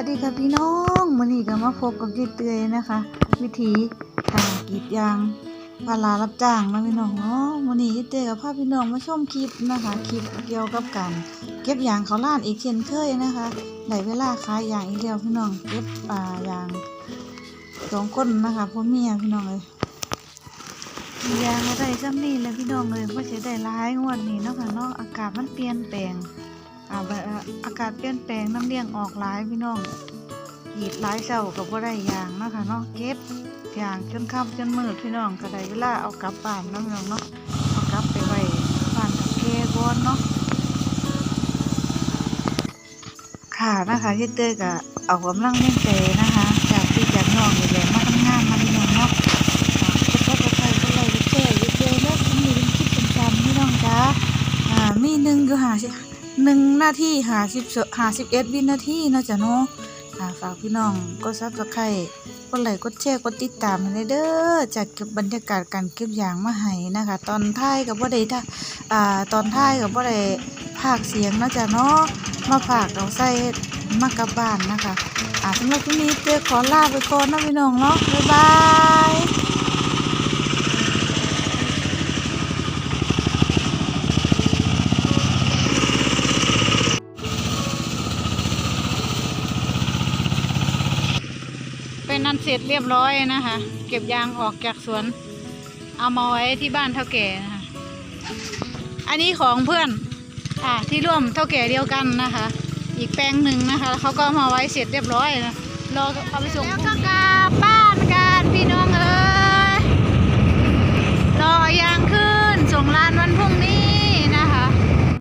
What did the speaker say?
วัสดีค่ะพี่น้องมื้อนี้ก็มาพบกับเจ๊เตยนะคะ วิธีการกรีดยางพารารับจ้างนะพี่น้องเนาะมื้อนี้เจ๊เตยกับพาพี่น้องมาชมคลิปนะคะคลิปเกี่ยวกับการเก็บยางเขาล้านอีกเช่นเคยนะคะได้เวลาขายยางอีกแล้วพี่น้องเก็บอ่ายางสองคนนะคะพ่อเมียพี่น้องเลยยางอะไรซ้ำนี่เลยพี่น้องเลยเพราะจะได้ร้ายงวดนี้เนาะค่ะเนาะอากาศมันเปลี่ยนแปลง อาอากาศเปลี่ยนแปลงน้ำเลี้ยงออกหลายพี่น้องหีดหลายเช้ากับว่าได้ยางนะค่ะเนาะเก็บยางจนค่ำจนมืดพี่น้องก็ได้เวลาเอากลับบ้านนาะพี่น้องเนาะเอากลับไปไว้บ้านกับแกก่อนเนาะค่ะนะคะที่เต้ยก็เอากำลังเล่นใจนะคะ จากที่จากน้องนี่แหละมาทำงานมาพี่น้องเนาะก็ก็ไปก็เลยเต้ยเต้ยแล้วมีเป็นคลิปเป็นจำพี่น้องจ้าอ่ามีหนึ่งอยู่หาสิ หนึ่งนาทีหาสิบหาสิบเอ็ดวินาทีนะจ้ะเนาะอ่าฝากพี่น้องกดซับสไครต์กดไลค์กดแชร์กดติดตามให้เด้อจากเก็บบรรยากาศการเก็บยางมาให้นะคะ ตอนท้ายกับว่าได้ท่าอ่าตอนท้ายกับว่าได้ภาคเสียงนะจ้ะเนาะมาฝากเอาใส่มากลับบ้านนะคะอ่าสำหรับที่นี้เจ๊ขอลาไปก่อนนะพี่น้องเนาะบ๊ายบาย นั่นเสร็จเรียบร้อยนะคะ เก็บยางออกจากสวน เอามาไว้ที่บ้านเท่าแก่นะคะอันนี้ของเพื่อนอ่าที่ร่วมเท่าแก่เดียวกันนะคะ อีกแปลงหนึ่งนะคะเขาก็มาไว้เสร็จเรียบร้อยนะรอเอาไปส่งแล้วก็กลับบ้านกันพี่น้อง